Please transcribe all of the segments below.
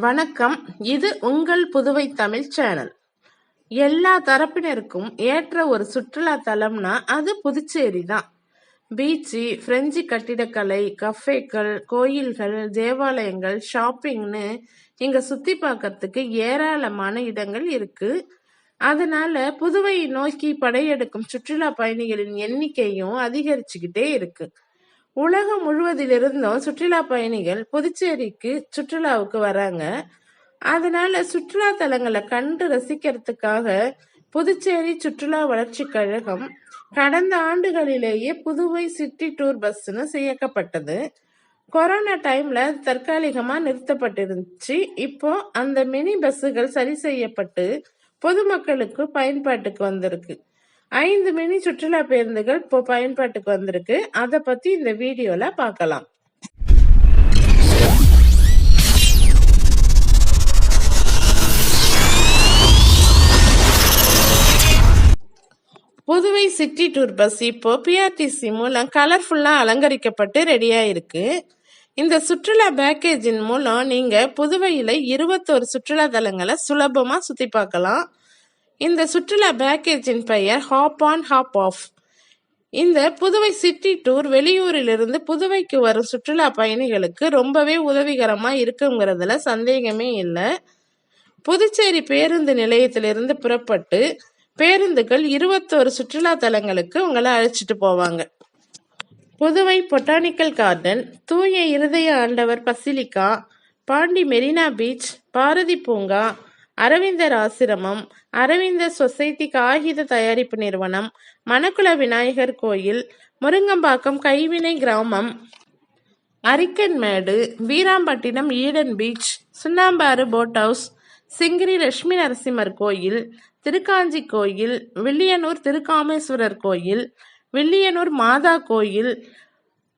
வணக்கம். இது உங்கள் புதுவை தமிழ் சேனல். எல்லா தரப்பினருக்கும் ஏற்ற ஒரு சுற்றுலா தலம்னா அது புதுச்சேரி தான். பீச்சு பிரெஞ்சு கட்டிடக்கலை கஃபேக்கள் கோயில்கள் தேவாலயங்கள் ஷாப்பிங்னு இங்க சுத்தி பார்க்கறதுக்கு ஏராளமான இடங்கள் இருக்கு. அதனால புதுவையை நோக்கி படையெடுக்கும் சுற்றுலா பயணிகளின் எண்ணிக்கையும் அதிகரிச்சுக்கிட்டே இருக்கு. உலகம் முழுவதிலிருந்தும் சுற்றுலா பயணிகள் புதுச்சேரிக்கு சுற்றுலாவுக்கு வராங்க. அதனால சுற்றுலா தலங்களை கண்டு ரசிக்கிறதுக்காக புதுச்சேரி சுற்றுலா வளர்ச்சி கழகம் கடந்த ஆண்டுகளிலேயே புதுவை சிட்டி டூர் பஸ்ன்னு சேர்க்கப்பட்டது கொரோனா டைம்ல தற்காலிகமா நிறுத்தப்பட்டிருந்துச்சு. இப்போ அந்த மினி பஸ்ஸுகள் சரி செய்யப்பட்டு பொதுமக்களுக்கு பயன்பாட்டுக்கு வந்திருக்கு. ஐந்து மினி சுற்றுலா பேருந்துகள் இப்போ பயன்பாட்டுக்கு வந்திருக்கு. அதை பத்தி இந்த வீடியோல பார்க்கலாம் புதுவை சிட்டி டூர் பஸ் இப்போ பிஆர்டிசி மூலம் கலர்ஃபுல்லாக அலங்கரிக்கப்பட்டு ரெடியாக இருக்கு இந்த சுற்றுலா பேக்கேஜின் மூலம் நீங்கள் புதுவையில் இருபத்தோரு சுற்றுலா தலங்களை சுலபமாக சுற்றி பார்க்கலாம். இந்த சுற்றுலா பேக்கேஜின் பெயர் ஹாப் ஆன் ஹாப் ஆஃப் இந்த புதுவை சிட்டி டூர் வெளியூரிலிருந்து புதுவைக்கு வரும் சுற்றுலா பயணிகளுக்கு ரொம்பவே உதவிகரமாக இருக்குங்கிறதுல சந்தேகமே இல்லை. புதுச்சேரி பேருந்து நிலையத்திலிருந்து புறப்பட்டு பேருந்துகள் இருபத்தோரு சுற்றுலா தலங்களுக்கு உங்களை அழைச்சிட்டு போவாங்க. புதுவை பொட்டானிக்கல் கார்டன் தூய இருதய ஆண்டவர் basilica Pondy Marina beach Bharathi பூங்கா அரவிந்தர் ஆசிரமம் அரவிந்தர் சொசைட்டி காகித தயாரிப்பு நிறுவனம் மணக்குள விநாயகர் கோயில் முருங்கம்பாக்கம் கைவினை கிராமம் Arikamedu Veerampattinam Eden beach Chunnambar boat house Singiri Lakshmi Narasimhar கோயில் திருக்காஞ்சி கோயில் வில்லியனூர் திருக்காமேஸ்வரர் கோயில் வில்லியனூர் மாதா கோயில்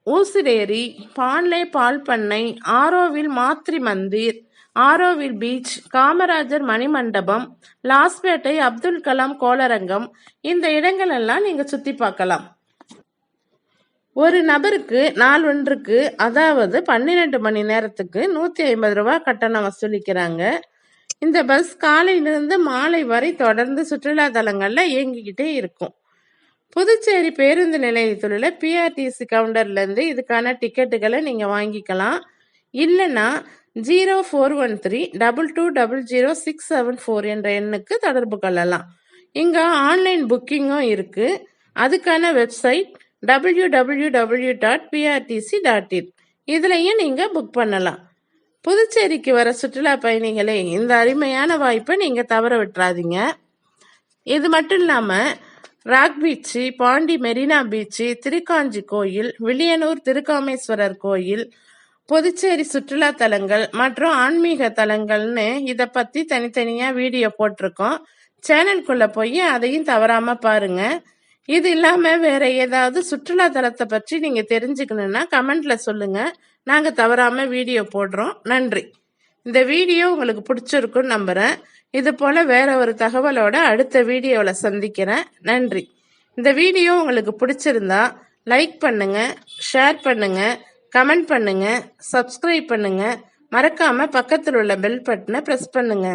ஊசிரேரி பான்லே பால் பண்ணை ஆரோவில் மாத்ரி மந்திர் ஆரோவில் பீச் காமராஜர் மணிமண்டபம் லாஸ்பேட்டை அப்துல் கலாம் கோளரங்கம். இந்த இடங்கள் எல்லாம் நீங்க சுத்தி பார்க்கலாம். ஒரு நபருக்கு நாள் ஒன்றுக்கு அதாவது பன்னிரெண்டு மணி நேரத்துக்கு நூத்தி ஐம்பது ரூபாய் கட்டணம் வசூலிக்கிறாங்க. இந்த பஸ் காலையிலிருந்து மாலை வரை தொடர்ந்து சுற்றுலா தலங்கள்ல இயங்கிக்கிட்டே இருக்கும். புதுச்சேரி பேருந்து நிலையத்தில் பிஆர்டிசி கவுண்டர்ல இருந்து இதுக்கான டிக்கெட்டுகளை நீங்க வாங்கிக்கலாம். இல்லைன்னா zero four one three double two double zero six seven four என்ற எண்ணுக்கு தொடர்பு கொள்ளலாம். இங்கே ஆன்லைன் புக்கிங்கும் இருக்குது அதுக்கான website W W W dot PRTC dot in. இதுலையும் நீங்கள் புக் பண்ணலாம். புதுச்சேரிக்கு வர சுற்றுலா பயணிகளே இந்த அருமையான வாய்ப்பை நீங்கள் தவற விட்டுறாதீங்க. இது மட்டும் இல்லாமல் rock beach Pondy Marina beach Thirukanchi கோயில் வில்லியனூர் திருக்காமேஸ்வரர் கோயில் புதுச்சேரி சுற்றுலா தலங்கள் மற்றும் ஆன்மீக தலங்கள்னு இதை பற்றி தனித்தனியாக வீடியோ போட்டிருக்கோம். சேனல்குள்ளே போய் அதையும் தவறாமல் பாருங்க. இது இல்லாமல் வேற ஏதாவது சுற்றுலா தலத்தை பற்றி நீங்கள் தெரிஞ்சுக்கணுன்னா கமெண்ட்ல சொல்லுங்க. நாங்கள் தவறாமல் வீடியோ போடுறோம். நன்றி. இந்த வீடியோ உங்களுக்கு பிடிச்சிருக்குன்னு நம்புகிறேன் இது போல் வேற ஒரு தகவலோட அடுத்த வீடியோவில் சந்திக்கிறேன். நன்றி. இந்த வீடியோ உங்களுக்கு பிடிச்சிருந்தா லைக் பண்ணுங்க ஷேர் பண்ணுங்கள் கமெண்ட் பண்ணுங்க சப்ஸ்கிரைப் பண்ணுங்க. மறக்காம பக்கத்தில் உள்ள பெல் பட்டனை ப்ரெஸ் பண்ணுங்க.